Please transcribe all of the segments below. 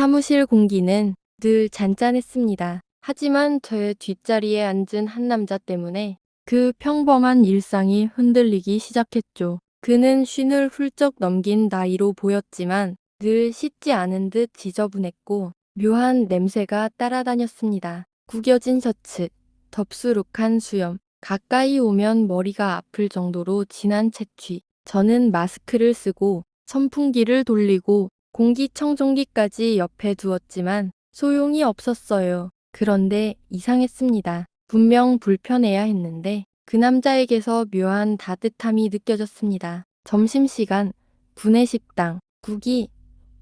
사무실 공기는 늘 잔잔했습니다. 하지만 저의 뒷자리에 앉은 한 남자 때문에 그 평범한 일상이 흔들리기 시작했죠. 그는 쉰을 훌쩍 넘긴 나이로 보였지만 늘 씻지 않은 듯 지저분했고 묘한 냄새가 따라다녔습니다. 구겨진 셔츠, 덥수룩한 수염, 가까이 오면 머리가 아플 정도로 진한 채취. 저는 마스크를 쓰고 선풍기를 돌리고 공기청정기까지 옆에 두었지만 소용이 없었어요. 그런데 이상했습니다. 분명 불편해야 했는데 그 남자에게서 묘한 따뜻함이 느껴졌습니다. 점심시간, 구내식당, 국이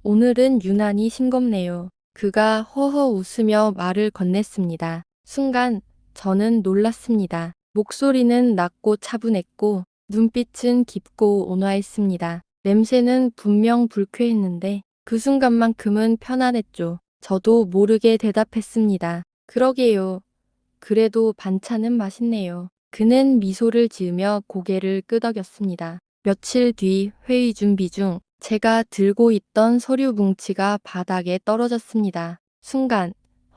오늘은 유난히 싱겁네요. 그가 허허 웃으며 말을 건넸습니다. 순간 저는 놀랐습니다. 목소리는 낮고 차분했고 눈빛은 깊고 온화했습니다. 냄새는 분명 불쾌했는데 그 순간만큼은 편안했죠. 저도 모르게 대답했습니다. 그러게요. 그래도 반찬은 맛있네요. 그는 미소를 지으며 고개를 끄덕였습니다. 며칠 뒤 회의 준비 중 제가 들고 있던 서류 뭉치가 바닥에 떨어졌습니다. 순간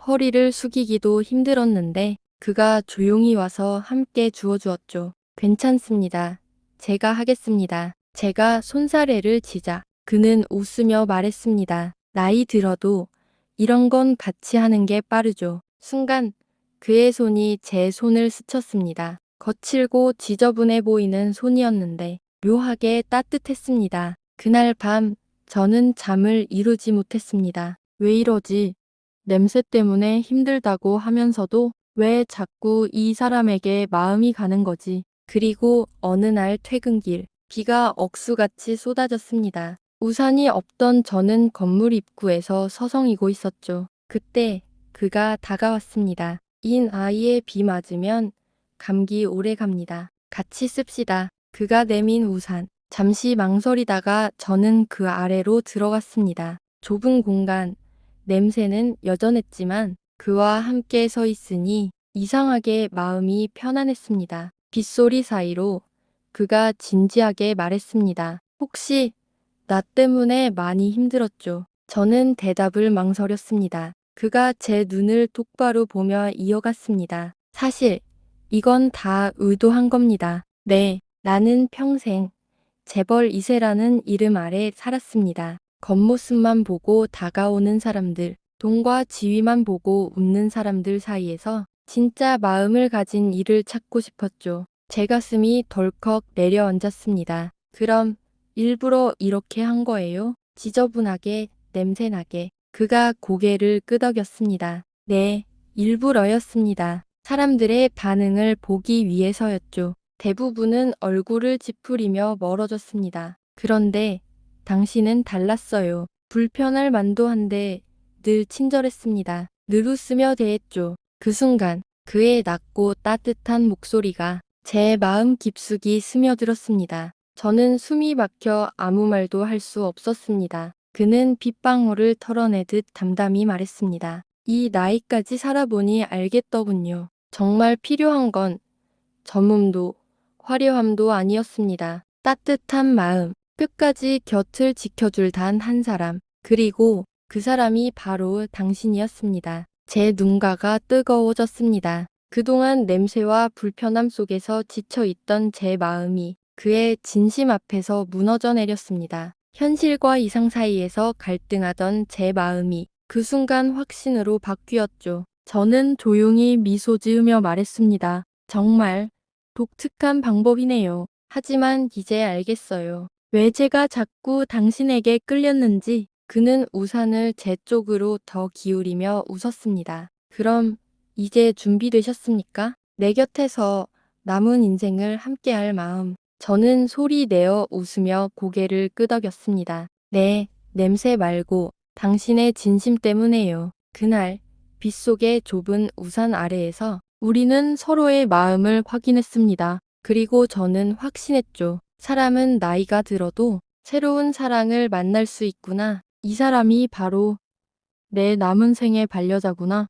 허리를 숙이기도 힘들었는데 그가 조용히 와서 함께 주워주었죠. 괜찮습니다. 제가 하겠습니다. 제가 손사래를 지자 그는 웃으며 말했습니다. 나이 들어도 이런 건 같이 하는 게 빠르죠. 순간 그의 손이 제 손을 스쳤습니다. 거칠고 지저분해 보이는 손이었는데 묘하게 따뜻했습니다. 그날 밤 저는 잠을 이루지 못했습니다. 왜 이러지? 냄새 때문에 힘들다고 하면서도 왜 자꾸 이 사람에게 마음이 가는 거지? 그리고 어느 날 퇴근길 비가 억수같이 쏟아졌습니다. 우산이 없던 저는 건물 입구에서 서성이고 있었죠. 그때 그가 다가왔습니다. 인 아이의 비 맞으면 감기 오래 갑니다. 같이 씁시다. 그가 내민 우산. 잠시 망설이다가 저는 그 아래로 들어갔습니다. 좁은 공간, 냄새는 여전했지만 그와 함께 서 있으니 이상하게 마음이 편안했습니다. 빗소리 사이로 그가 진지하게 말했습니다. 혹시 나 때문에 많이 힘들었죠. 저는 대답을 망설였습니다. 그가 제 눈을 똑바로 보며 이어갔습니다. 사실 이건 다 의도한 겁니다. 네, 나는 평생 재벌 이세라는 이름 아래 살았습니다. 겉모습만 보고 다가오는 사람들, 돈과 지위만 보고 웃는 사람들 사이에서 진짜 마음을 가진 이를 찾고 싶었죠. 제 가슴이 덜컥 내려앉았습니다. 그럼 일부러 이렇게 한 거예요? 지저분하게, 냄새나게. 그가 고개를 끄덕였습니다. 네, 일부러였습니다. 사람들의 반응을 보기 위해서였죠. 대부분은 얼굴을 찌푸리며 멀어졌습니다. 그런데 당신은 달랐어요. 불편할 만도 한데 늘 친절했습니다. 늘 웃으며 대했죠. 그 순간 그의 낮고 따뜻한 목소리가 제 마음 깊숙이 스며들었습니다. 저는 숨이 막혀 아무 말도 할 수 없었습니다. 그는 빗방울을 털어내듯 담담히 말했습니다. 이 나이까지 살아보니 알겠더군요. 정말 필요한 건 전문도 화려함도 아니었습니다. 따뜻한 마음, 끝까지 곁을 지켜줄 단 한 사람, 그리고 그 사람이 바로 당신이었습니다. 제 눈가가 뜨거워졌습니다. 그동안 냄새와 불편함 속에서 지쳐 있던 제 마음이 그의 진심 앞에서 무너져 내렸습니다. 현실과 이상 사이에서 갈등하던 제 마음이 그 순간 확신으로 바뀌었죠. 저는 조용히 미소 지으며 말했습니다. 정말 독특한 방법이네요. 하지만 이제 알겠어요. 왜 제가 자꾸 당신에게 끌렸는지 그는 우산을 제 쪽으로 더 기울이며 웃었습니다. 그럼 이제 준비되셨습니까? 내 곁에서 남은 인생을 함께할 마음. 저는 소리 내어 웃으며 고개를 끄덕였습니다. 네, 냄새 말고 당신의 진심 때문에요. 그날 빗속의 좁은 우산 아래에서 우리는 서로의 마음을 확인했습니다. 그리고 저는 확신했죠. 사람은 나이가 들어도 새로운 사랑을 만날 수 있구나. 이 사람이 바로 내 남은 생의 반려자구나.